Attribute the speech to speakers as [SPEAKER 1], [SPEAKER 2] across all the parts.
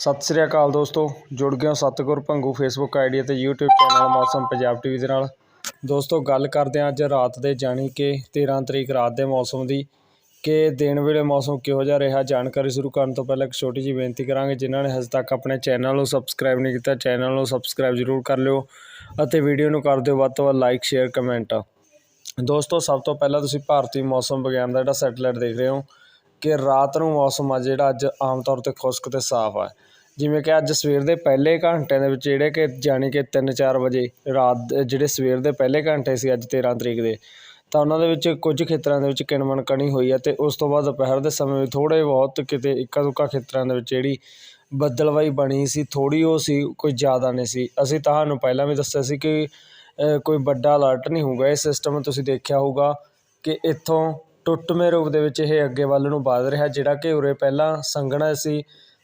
[SPEAKER 1] ਸਤਿ ਸ੍ਰੀ ਅਕਾਲ ਦੋਸਤੋ, ਜੁੜ ਗਏ ਹੋ ਸਤਿਗੁਰ ਭੰਗੂ ਫੇਸਬੁੱਕ ਆਈਡੀ ਅਤੇ YouTube channel Mausam Punjab TV ਦੇ ਨਾਲ। ਦੋਸਤੋ, ਗੱਲ ਕਰਦੇ ਹਾਂ ਅੱਜ ਰਾਤ ਦੇ, ਜਾਣੀ ਕਿ 13 ਤਰੀਕ ਰਾਤ ਦੇ ਮੌਸਮ ਦੀ। ਕਿ ਦਿਨ ਵੇਲੇ ਮੌਸਮ ਕਿਹੋ ਜਿਹਾ ਰਿਹਾ, ਜਾਣਕਾਰੀ ਸ਼ੁਰੂ ਕਰਨ ਤੋਂ ਪਹਿਲਾਂ ਇੱਕ ਛੋਟੀ ਜਿਹੀ ਬੇਨਤੀ ਕਰਾਂਗੇ, ਜਿਨ੍ਹਾਂ ਨੇ ਹਜੇ ਤੱਕ ਆਪਣੇ ਚੈਨਲ ਨੂੰ ਸਬਸਕ੍ਰਾਈਬ ਨਹੀਂ ਕੀਤਾ, ਚੈਨਲ ਨੂੰ ਸਬਸਕ੍ਰਾਈਬ ਜ਼ਰੂਰ ਕਰ ਲਿਓ ਅਤੇ ਵੀਡੀਓ ਨੂੰ ਕਰ ਦਿਓ ਵੱਧ ਤੋਂ ਵੱਧ ਲਾਈਕ ਸ਼ੇਅਰ ਕਮੈਂਟ ਦੋਸਤੋ, ਸਭ ਤੋਂ ਪਹਿਲਾਂ ਤੁਸੀਂ ਭਾਰਤੀ ਮੌਸਮ ਵਿਗਿਆਨ ਦਾ ਜਿਹੜਾ ਸੈਟੇਲਾਈਟ ਦੇਖ ਰਹੇ ਹੋ ਕਿ ਰਾਤ ਨੂੰ ਮੌਸਮ ਆ ਜਿਹੜਾ ਅੱਜ ਆਮ ਤੌਰ ਤੇ ਖੁਸ਼ਕ ਤੇ ਸਾਫ਼ ਆ। ਜਿਵੇਂ ਕਿ ਅੱਜ ਸਵੇਰ ਦੇ ਪਹਿਲੇ ਘੰਟਿਆਂ ਦੇ ਵਿੱਚ ਜਿਹੜੇ ਕਿ ਜਾਣੀ ਕਿ 3-4 ਵਜੇ ਰਾਤ ਦੇ ਜਿਹੜੇ ਸਵੇਰ ਦੇ ਪਹਿਲੇ ਘੰਟੇ ਸੀ ਅੱਜ 13 ਤਰੀਕ ਦੇ, ਤਾਂ ਉਹਨਾਂ ਦੇ ਵਿੱਚ ਕੁਝ ਖੇਤਰਾਂ ਦੇ ਵਿੱਚ ਕਿਣਮਣ ਕਣੀ ਹੋਈ ਹੈ ਤੇ ਉਸ ਤੋਂ ਬਾਅਦ ਦੁਪਹਿਰ ਦੇ ਸਮੇਂ ਵਿੱਚ ਥੋੜ੍ਹੇ ਬਹੁਤ ਕਿਤੇ ਇੱਕਾ ਦੁੱਕਾ ਖੇਤਰਾਂ ਦੇ ਵਿੱਚ ਜਿਹੜੀ ਬੱਦਲਵਾਈ ਬਣੀ ਸੀ, ਥੋੜ੍ਹੀ ਉਹ ਸੀ, ਕੋਈ ਜ਼ਿਆਦਾ ਨਹੀਂ ਸੀ। ਅਸੀਂ ਤੁਹਾਨੂੰ ਪਹਿਲਾਂ ਵੀ ਦੱਸਿਆ ਸੀ ਕਿ ਕੋਈ ਵੱਡਾ ਅਲਰਟ ਨਹੀਂ ਹੋਊਗਾ। ਇਹ ਸਿਸਟਮ ਤੁਸੀਂ ਦੇਖਿਆ ਹੋਊਗਾ ਕਿ ਇੱਥੋਂ ਟੁੱਟਵੇਂ ਰੂਪ ਦੇ ਵਿੱਚ ਇਹ ਅੱਗੇ ਵੱਲ ਨੂੰ ਵਧ ਰਿਹਾ, ਜਿਹੜਾ ਕਿ ਉਰੇ ਪਹਿਲਾਂ ਸੰਘਣਾ ਸੀ।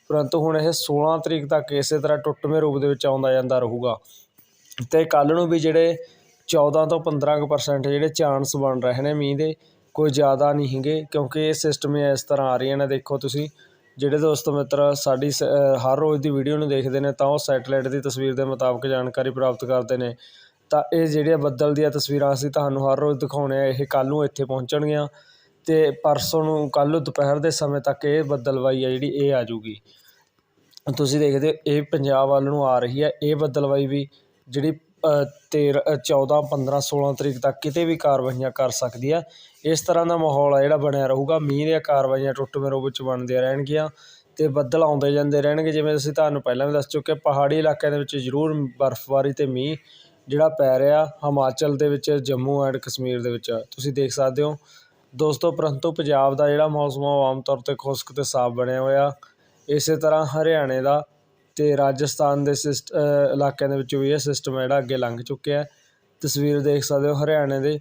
[SPEAKER 1] ਪਰੰਤੂ ਹੁਣ ਇਹ 16 ਤਰੀਕ ਤੱਕ ਇਸੇ ਤਰ੍ਹਾਂ ਟੁੱਟਵੇਂ ਰੂਪ ਦੇ ਵਿੱਚ ਆਉਂਦਾ ਜਾਂਦਾ ਰਹੂਗਾ। ਅਤੇ ਕੱਲ੍ਹ ਨੂੰ ਵੀ ਜਿਹੜੇ 14 ਤੋਂ 15 ਕੁ ਪਰਸੈਂਟ ਜਿਹੜੇ ਚਾਂਸ ਬਣ ਰਹੇ ਨੇ ਮੀਂਹ ਦੇ, ਕੋਈ ਜ਼ਿਆਦਾ ਨਹੀਂ ਹੈਗੇ, ਕਿਉਂਕਿ ਇਹ ਸਿਸਟਮ ਇਸ ਤਰ੍ਹਾਂ ਆ ਰਹੀਆਂ ਨੇ ਦੇਖੋ ਤੁਸੀਂ, ਜਿਹੜੇ ਦੋਸਤ ਮਿੱਤਰ ਸਾਡੀ ਸ- ਹਰ ਰੋਜ਼ ਦੀ ਵੀਡੀਓ ਨੂੰ ਦੇਖਦੇ ਨੇ, ਤਾਂ ਉਹ ਸੈਟਲਾਈਟ ਦੀ ਤਸਵੀਰ ਦੇ ਮੁਤਾਬਕ ਜਾਣਕਾਰੀ ਪ੍ਰਾਪਤ ਕਰਦੇ ਨੇ। ਤਾਂ ਇਹ ਜਿਹੜੀਆਂ ਬੱਦਲ ਦੀਆਂ ਤਸਵੀਰਾਂ ਅਸੀਂ ਤੁਹਾਨੂੰ ਹਰ ਰੋਜ਼ ਦਿਖਾਉਂਦੇ ਹਾਂ ਇਹ ਕੱਲ੍ਹ ਨੂੰ ਇੱਥੇ ਪਹੁੰਚਣਗੀਆਂ ਅਤੇ ਪਰਸੋਂ ਨੂੰ ਕੱਲ੍ਹ ਨੂੰ ਦੁਪਹਿਰ ਦੇ ਸਮੇਂ ਤੱਕ ਇਹ ਬੱਦਲਵਾਈ ਆ ਜਿਹੜੀ ਇਹ ਆ ਜੂਗੀ ਤੁਸੀਂ ਦੇਖਦੇ ਹੋ ਇਹ ਪੰਜਾਬ ਵੱਲ ਨੂੰ ਆ ਰਹੀ ਹੈ ਇਹ ਬੱਦਲਵਾਈ ਵੀ ਜਿਹੜੀ ਅ, ਤੇਰ ਅ, 14 15 16 ਤਰੀਕ ਤੱਕ ਕਿਤੇ ਵੀ ਕਾਰਵਾਈਆਂ ਕਰ ਸਕਦੀ ਹੈ ਇਸ ਤਰ੍ਹਾਂ ਦਾ ਮਾਹੌਲ ਆ ਜਿਹੜਾ ਬਣਿਆ ਰਹੂਗਾ ਮੀਂਹ ਦੀਆਂ ਕਾਰਵਾਈਆਂ ਟੁੱਟਵੇਂ ਰੂਪ ਵਿੱਚ ਬਣਦੀਆਂ ਰਹਿਣਗੀਆਂ ਅਤੇ ਬੱਦਲ ਆਉਂਦੇ ਜਾਂਦੇ ਰਹਿਣਗੇ ਜਿਵੇਂ ਅਸੀਂ ਤੁਹਾਨੂੰ ਪਹਿਲਾਂ ਵੀ ਦੱਸ ਚੁੱਕੇ ਪਹਾੜੀ ਇਲਾਕਿਆਂ ਦੇ ਵਿੱਚ ਜ਼ਰੂਰ ਬਰਫ਼ਬਾਰੀ ਅਤੇ ਮੀਂਹ ਜਿਹੜਾ ਪੈ ਰਿਹਾ ਹਿਮਾਚਲ ਦੇ ਵਿੱਚ, ਜੰਮੂ ਐਂਡ ਕਸ਼ਮੀਰ ਦੇ ਵਿੱਚ। ਤੁਸੀਂ ਦੇਖ ਸਕਦੇ ਹੋ। ਦੋਸਤੋ, ਪਰੰਤੂ ਪੰਜਾਬ ਦਾ ਜਿਹੜਾ ਮੌਸਮ ਆ, ਉਹ ਆਮ ਤੌਰ ਤੇ ਖੁਸ਼ਕ ਅਤੇ ਸਾਫ਼ ਬਣਿਆ ਹੋਇਆ। ਇਸੇ ਤਰ੍ਹਾਂ ਹਰਿਆਣੇ ਦਾ ਅਤੇ ਰਾਜਸਥਾਨ ਦੇ ਸਿਸਟ ਇਲਾਕਿਆਂ ਦੇ ਵਿੱਚੋਂ ਵੀ ਇਹ ਸਿਸਟਮ ਜਿਹੜਾ ਅੱਗੇ ਲੰਘ ਚੁੱਕਿਆ ਤਸਵੀਰ ਦੇਖ ਸਕਦੇ ਹੋ ਹਰਿਆਣੇ ਦੇ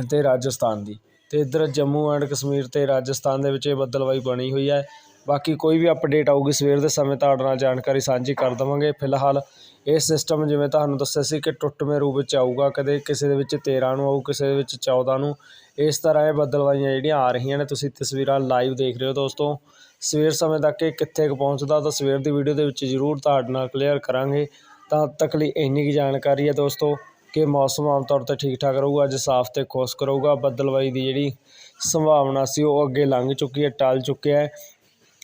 [SPEAKER 1] ਅਤੇ ਰਾਜਸਥਾਨ ਦੀ। ਅਤੇ ਇੱਧਰ ਜੰਮੂ ਐਂਡ ਕਸ਼ਮੀਰ ਅਤੇ ਰਾਜਸਥਾਨ ਦੇ ਵਿੱਚ ਇਹ ਬੱਦਲਵਾਈ ਬਣੀ ਹੋਈ ਹੈ। ਬਾਕੀ ਕੋਈ ਵੀ ਅਪਡੇਟ ਆਊਗੀ ਸਵੇਰ ਦੇ ਸਮੇਂ ਤੁਹਾਡੇ ਨਾਲ ਜਾਣਕਾਰੀ ਸਾਂਝੀ ਕਰ ਦੇਵਾਂਗੇ। ਫਿਲਹਾਲ ਇਹ ਸਿਸਟਮ ਜਿਵੇਂ ਤੁਹਾਨੂੰ ਦੱਸਿਆ ਸੀ ਕਿ ਟੁੱਟਵੇਂ ਰੂਪ ਵਿੱਚ ਆਊਗਾ, ਕਦੇ ਕਿਸੇ ਦੇ ਵਿੱਚ 13 ਨੂੰ ਆਊ, ਕਿਸੇ ਦੇ ਵਿੱਚ 14 ਨੂੰ, ਇਸ ਤਰ੍ਹਾਂ ਇਹ ਬਦਲਵਾਈਆਂ ਜਿਹੜੀਆਂ ਆ ਰਹੀਆਂ ਨੇ, ਤੁਸੀਂ ਤਸਵੀਰਾਂ ਲਾਈਵ ਦੇਖ ਰਹੇ ਹੋ ਦੋਸਤੋ। ਸਵੇਰ ਸਮੇਂ ਤੱਕ ਇਹ ਕਿੱਥੇ ਕੁ ਪਹੁੰਚਦਾ, ਤਾਂ ਸਵੇਰ ਦੀ ਵੀਡੀਓ ਦੇ ਵਿੱਚ ਜ਼ਰੂਰ ਤੁਹਾਡੇ ਨਾਲ ਕਲੀਅਰ ਕਰਾਂਗੇ। ਤਾਂ ਹੱਦ ਤੱਕ ਲਈ ਇੰਨੀ ਕੁ ਜਾਣਕਾਰੀ ਹੈ ਦੋਸਤੋ ਕਿ ਮੌਸਮ ਆਮ ਤੌਰ ਤੇ ਠੀਕ ਠਾਕ ਰਹੂਗਾ, ਅੱਜ ਸਾਫ਼ ਤੇ ਖੁਸ਼ਕ ਰਹੂਗਾ। ਬੱਦਲਵਾਈ ਦੀ ਜਿਹੜੀ ਸੰਭਾਵਨਾ ਸੀ, ਉਹ ਅੱਗੇ ਲੰਘ ਚੁੱਕੀ ਹੈ, ਟਲ ਚੁੱਕਿਆ ਹੈ।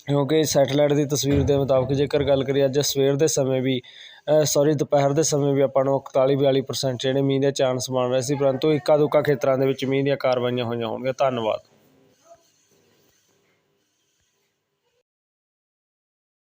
[SPEAKER 1] ਕਿਉਂਕਿ ਸੈਟੇਲਾਈਟ ਦੀ ਤਸਵੀਰ ਦੇ ਮੁਤਾਬਕ ਜੇਕਰ ਗੱਲ ਕਰੀਏ ਅੱਜ ਸਵੇਰ ਦੇ ਸਮੇਂ ਵੀ ਸੋਰੀ ਦੁਪਹਿਰ ਦੇ ਸਮੇਂ ਵੀ ਆਪਾਂ ਨੂੰ 41 42% ਜਿਹੜੇ ਮੀਂਹ ਦੇ ਚਾਂਸ ਬਣ ਰਹੇ ਸੀ, ਪਰੰਤੂ ਇੱਕਾ ਦੁੱਕਾ ਖੇਤਰਾਂ ਦੇ ਵਿੱਚ ਮੀਂਹ ਦੀਆਂ ਕਾਰਵਾਈਆਂ ਹੋਈਆਂ ਹੋਣਗੀਆਂ। ਧੰਨਵਾਦ।